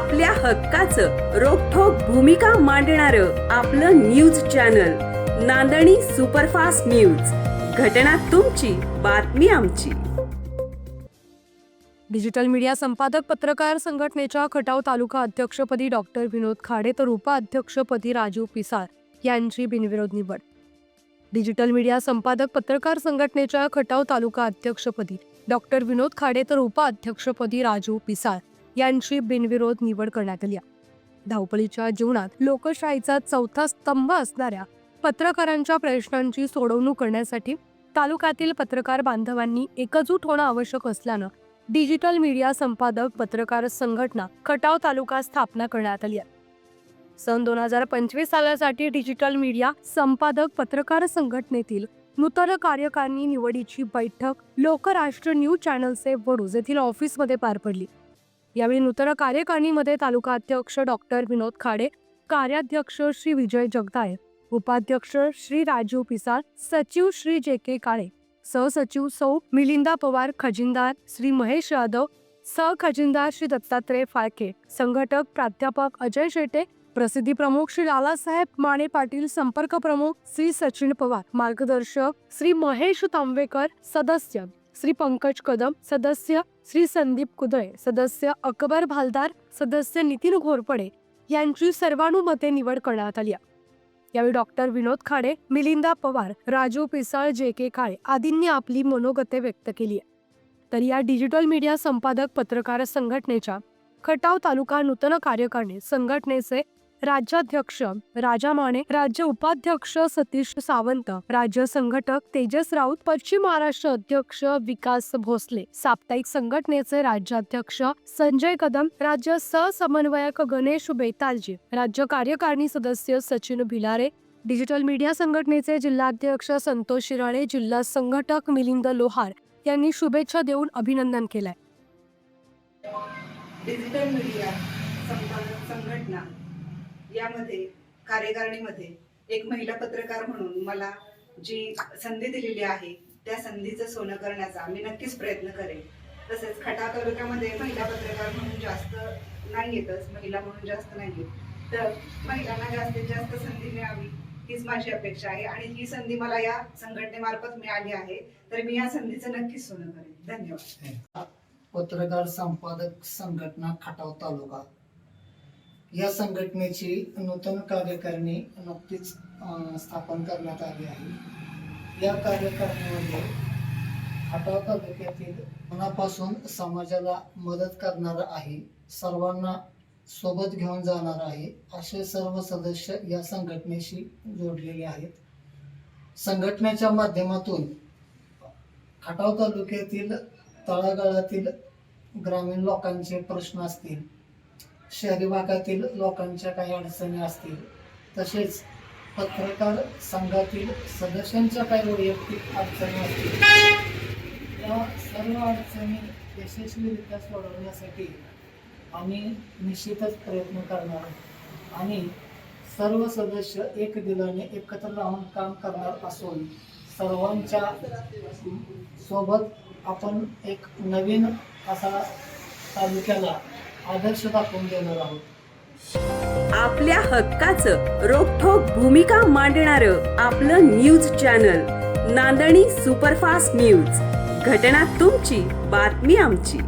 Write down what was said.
आपल्या हक्काचं रोखोक भूमिका मांडणार आपलं न्यूज चॅनल नांदणी सुपरफास्ट न्यूज. घटना तुमची बातमी आमची. डिजिटल मीडिया संपादक पत्रकार संघटनेच्या खटाव तालुका अध्यक्षपदी डॉक्टर विनोद खाडे तर उपाध्यक्षपदी राजू पिसार यांची बिनविरोध निवड. डिजिटल मीडिया संपादक पत्रकार संघटनेच्या खटाव तालुका अध्यक्षपदी डॉक्टर विनोद खाडे तर उपाध्यक्षपदी राजू पिसार यांची बिनविरोध निवड करण्यात आली धावपळीच्या जीवनात लोकशाहीचा चौथा स्तंभ असणाऱ्या पत्रकारांच्या प्रश्नांची सोडवणूक करण्यासाठी तालुक्यातील पत्रकार बांधवांनी एकजूट होणं आवश्यक असल्यानं डिजिटल मीडिया संपादक पत्रकार संघटना खटाव तालुका स्थापना करण्यात आली आहे. सन दोन हजार पंचवीस सालासाठी डिजिटल मीडिया संपादक पत्रकार संघटनेतील नूतन कार्यकारिणी निवडीची बैठक लोकराष्ट्र न्यूज चॅनलचे वडूज येथील ऑफिसमध्ये पार पडली. यावेळी नूतन कार्यकारिणीमध्ये तालुका अध्यक्ष डॉक्टर विनोद खाडे कार्याध्यक्ष श्री विजय जगदाळे उपाध्यक्ष श्री राजू पिसाळ सचिव श्री जे के काळे सहसचिव सौ मिलिंदा पवार खजिनदार श्री महेश यादव सहखजिनदार श्री दत्तात्रय फाळके संघटक प्राध्यापक अजय शेटे प्रसिद्धी प्रमुख श्री लालासाहेब माने पाटील संपर्क प्रमुख श्री सचिन पवार मार्गदर्शक श्री महेश तांबेकर सदस्य श्री पंकज कदम सदस्य श्री संदीप कुदळे सदस्य अकबर भालदार सदस्य नितीन घोरपडे यांची सर्वानुमते निवड करण्यात आली यावेळी doctor Vinod Khade Milinda Pawar Raju Pisal J K Kale आदींनी आपली मनोगते व्यक्त केली आहे. तर या डिजिटल मीडिया संपादक पत्रकार संघटनेच्या खटाव तालुका नूतन कार्यकारिणी संघटनेचे राज्याध्यक्ष राजा माने राज्य उपाध्यक्ष सतीश सावंत राज्य संघटक तेजस राऊत पश्चिम महाराष्ट्र अध्यक्ष विकास भोसले साप्ताहिक संघटनेचे राज्याध्यक्ष संजय कदम राज्य सहसमन्वयक गणेश बेतालजी राज्य कार्यकारिणी सदस्य सचिन भिलारे डिजिटल मीडिया संघटनेचे जिल्हाध्यक्ष संतोष शिराळे जिल्हा संघटक मिलिंद लोहार यांनी शुभेच्छा देऊन अभिनंदन केलंय. डिजिटल मीडिया संघटना यामध्ये कार्यकारिणीमध्ये एक महिला पत्रकार म्हणून मला जी संधी दिलेली आहे त्या संधीचं सोनं करण्याचा मी नक्कीच प्रयत्न करेन. तसेच खटा तालुक्यामध्ये महिला पत्रकार म्हणून जास्त नाही येतच महिला म्हणून जास्त नाही येत. तर महिलांना जास्तीत जास्त संधी मिळावी हीच माझी अपेक्षा आहे आणि ही संधी मला या संघटनेमार्फत मिळाली आहे तर मी या संधीचं नक्कीच सोनं करेन. धन्यवाद. पत्रकार संपादक संघटना खटाव तालुका. या संघटनेची नूतन कार्यकारिणी नुकतीच स्थापन करण्यात आली आहे. या कार्यकारिणीमध्ये खटाव तालुक्यातील मनापासून समाजाला मदत करणार आहे सर्वांना सोबत घेऊन जाणार आहे असे सर्व सदस्य या संघटनेशी जोडलेले आहेत. संघटनेच्या माध्यमातून खटाव तालुक्यातील तळागाळातील ग्रामीण लोकांचे प्रश्न असतील शहरी भागातील लोकांच्या काही अडचणी असतील तसेच पत्रकार संघातील सदस्यांच्या काही वैयक्तिक अडचणी असतील या सर्व अडचणी यशस्वीरित्या सोडवण्यासाठी आम्ही निश्चितच प्रयत्न करणार आहोत. आणि सर्व सदस्य एक दिलाने एकत्र राहून काम करणार असून सर्वांच्या सोबत आपण एक नवीन असा तालुक्याला आदर्श दाखवून देणार आहोत. आपल्या हक्काचं रोखोक भूमिका मांडणार आपलं न्यूज चॅनल नांदणी सुपरफास्ट न्यूज. घटना तुमची बातमी आमची.